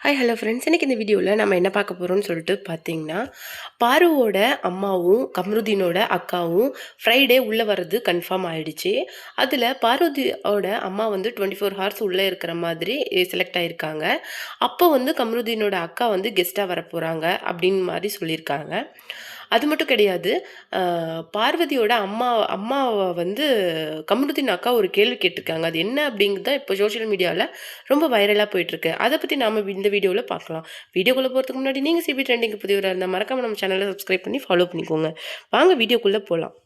Hi hello friends இன்றைக்கி இந்த வீடியோவில் நம்ம என்ன பார்க்க போகிறோம்னு சொல்லிட்டு பார்த்தீங்கன்னா பாருவோட அம்மாவும் கம்ருதீனோட அக்காவும் ஃப்ரைடே உள்ளே வர்றது கன்ஃபார்ம் ஆகிடுச்சு அதில் பார்வதியோட அம்மா வந்து டுவெண்ட்டி ஃபோர் ஹவர்ஸ் உள்ளே இருக்கிற மாதிரி செலக்ட் ஆகியிருக்காங்க அப்போ வந்து கம்ருதீனோட அக்கா வந்து கெஸ்ட்டாக வர போகிறாங்க அப்படின்னு மாதிரி சொல்லியிருக்காங்க. அது மட்டும் கிடையாது. பார்வதியோட அம்மா அம்மாவை வந்து கமருதீன் அக்கா ஒரு கேள்வி கேட்டிருக்காங்க. அது என்ன அப்படிங்கிறது இப்போ சோஷியல் மீடியாவில் ரொம்ப வைரலாக போயிட்டுருக்கு. அதை பற்றி நாம் இந்த வீடியோவில் பார்க்கலாம். வீடியோக்குள்ளே போகிறதுக்கு முன்னாடி நீங்கள் சிபி ட்ரெண்டிங் புதியவராக இருந்தால் மறக்காமல் நம்ம சேனலை சப்ஸ்கிரைப் பண்ணி ஃபாலோ பண்ணிக்கோங்க. வாங்க வீடியோக்குள்ளே போகலாம்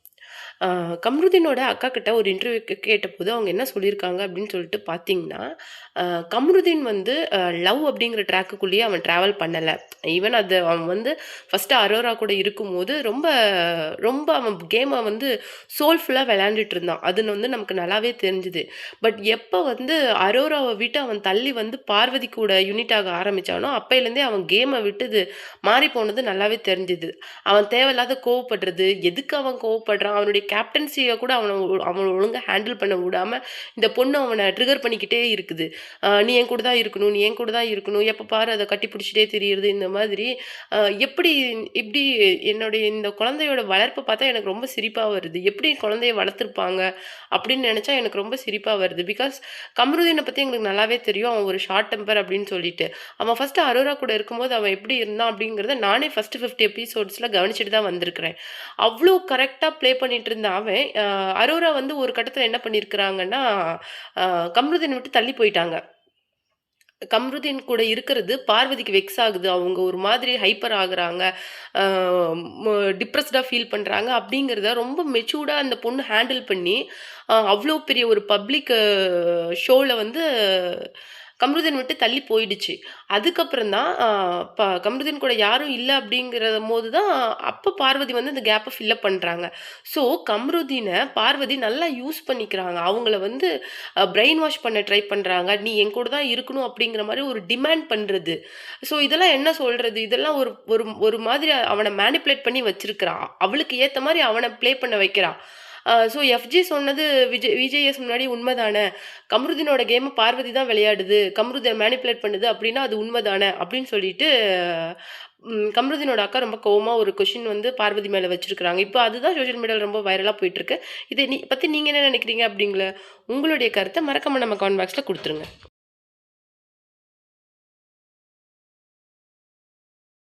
கம்ருதீனோட அக்கா கிட்ட ஒரு இன்டர்வியூ கேட்டபோது அவங்க என்ன சொல்லியிருக்காங்க அப்படின்னு சொல்லிட்டு பார்த்தீங்கன்னா கம்ருதீன் வந்து லவ் அப்படிங்கிற ட்ராக்குக்குள்ளேயே அவன் ட்ராவல் பண்ணலை. ஈவன் அது அவன் வந்து ஃபஸ்ட்டு அரோரா கூட இருக்கும்போது ரொம்ப ரொம்ப அவன் கேமை வந்து சோல்ஃபுல்லாக விளையாண்டுட்டு இருந்தான். அது வந்து நமக்கு நல்லாவே தெரிஞ்சுது. பட் எப்போ வந்து அரோராவை விட்டு அவன் தள்ளி வந்து பார்வதி கூட யூனிட் ஆக ஆரம்பித்தானோ அப்போலேருந்தே அவன் கேமை விட்டுது மாறி போனது நல்லாவே தெரிஞ்சுது. அவன் தேவையில்லாத கோவப்படுறது எதுக்கு அவன் கோவப்படுறான் அவனுடைய கேப்டன்சியை கூட அவனை அவனை ஒழுங்காக ஹேண்டில் பண்ண விடாமல் இந்த பொண்ணு அவனை ட்ரிகர் பண்ணிக்கிட்டே இருக்குது. நீ என் கூட தான் இருக்கணும் நீ என் கூட தான் இருக்கணும் எப்போ பாரு அதை கட்டி பிடிச்சிட்டே தெரியுது இந்த மாதிரி. எப்படி இப்படி என்னுடைய இந்த குழந்தையோட வளர்ப்பை பார்த்தா எனக்கு ரொம்ப சிரிப்பாக வருது. எப்படி குழந்தைய வளர்த்துருப்பாங்க அப்படின்னு நினச்சா எனக்கு ரொம்ப சிரிப்பாக வருது. பிகாஸ் கமருதீனை பற்றி எங்களுக்கு நல்லாவே தெரியும். அவன் ஒரு ஷார்ட் டெம்பர் அப்படின்னு சொல்லிட்டு. அவன் ஃபஸ்ட்டு அரோரா கூட இருக்கும்போது அவன் எப்படி இருந்தான் அப்படிங்கிறத நானே ஃபஸ்ட்டு ஃபிஃப்டி எபிசோட்ஸில் கவனிச்சுட்டு தான் வந்திருக்கிறேன். அவ்வளோ கரெக்டாக ப்ளே பண்ணிட்டு இருந்த அவன் அரோரா வந்து ஒரு கட்டத்தில் என்ன பண்ணியிருக்கிறாங்கன்னா கம்ருதீன் விட்டு தள்ளி போயிட்டாங்க. கம்ருதீன் கூட இருக்கிறது பார்வதிக்கு வெக்ஸ் ஆகுது. அவங்க ஒரு மாதிரி ஹைப்பர் ஆகுறாங்க. டிப்ரெஸ்டாக ஃபீல் பண்ணுறாங்க அப்படிங்கிறத ரொம்ப மெச்சூர்டாக அந்த பொண்ணு ஹேண்டில் பண்ணி அவ்வளோ பெரிய ஒரு பப்ளிக் ஷோவில் வந்து கம்ருதீன் விட்டு தள்ளி போயிடுச்சு. அதுக்கப்புறம் தான் ப கம்ருதீன் கூட யாரும் இல்லை அப்படிங்கிற போது தான் அப்போ பார்வதி வந்து அந்த கேப்பை ஃபில்லப் பண்ணுறாங்க ஸோ கம்ருதீனை பார்வதி நல்லா யூஸ் பண்ணிக்கிறாங்க. அவங்கள வந்து பிரெயின் வாஷ் பண்ண ட்ரை பண்ணுறாங்க நீ என் கூட தான் இருக்கணும் அப்படிங்கிற மாதிரி ஒரு டிமாண்ட் பண்ணுறது ஸோ இதெல்லாம் என்ன சொல்கிறது இதெல்லாம் ஒரு ஒரு ஒரு மாதிரி அவனை மேனிப்புலேட் பண்ணி வச்சிருக்கிறான். அவளுக்கு ஏற்ற மாதிரி அவனை ப்ளே பண்ண வைக்கிறான். ஸோ எஃப்ஜி சொன்னது விஜய் விஜய்எஸ் முன்னாடி உண்மைதானே? கம்ருதீனோட கேமை பார்வதி தான் விளையாடுது. கம்ருதீன் மேனிப்புலேட் பண்ணுது அப்படின்னா அது உண்மைதானே? அப்படின்னு சொல்லிட்டு கம்ருதீனோட அக்கா ரொம்ப கோவமாக ஒரு கொஷின் வந்து பார்வதி மேலே வச்சுருக்குறாங்க. இப்போ அதுதான் சோஷியல் மீடியாவில் ரொம்ப வைரலாக போயிட்டுருக்கு. இதை நீ பற்றி நீங்கள் என்ன நினைக்கிறீங்க அப்படிங்கள? உங்களுடைய கருத்தை மறக்காமல் நம்ம கமெண்ட் பாக்ஸில் கொடுத்துருங்க.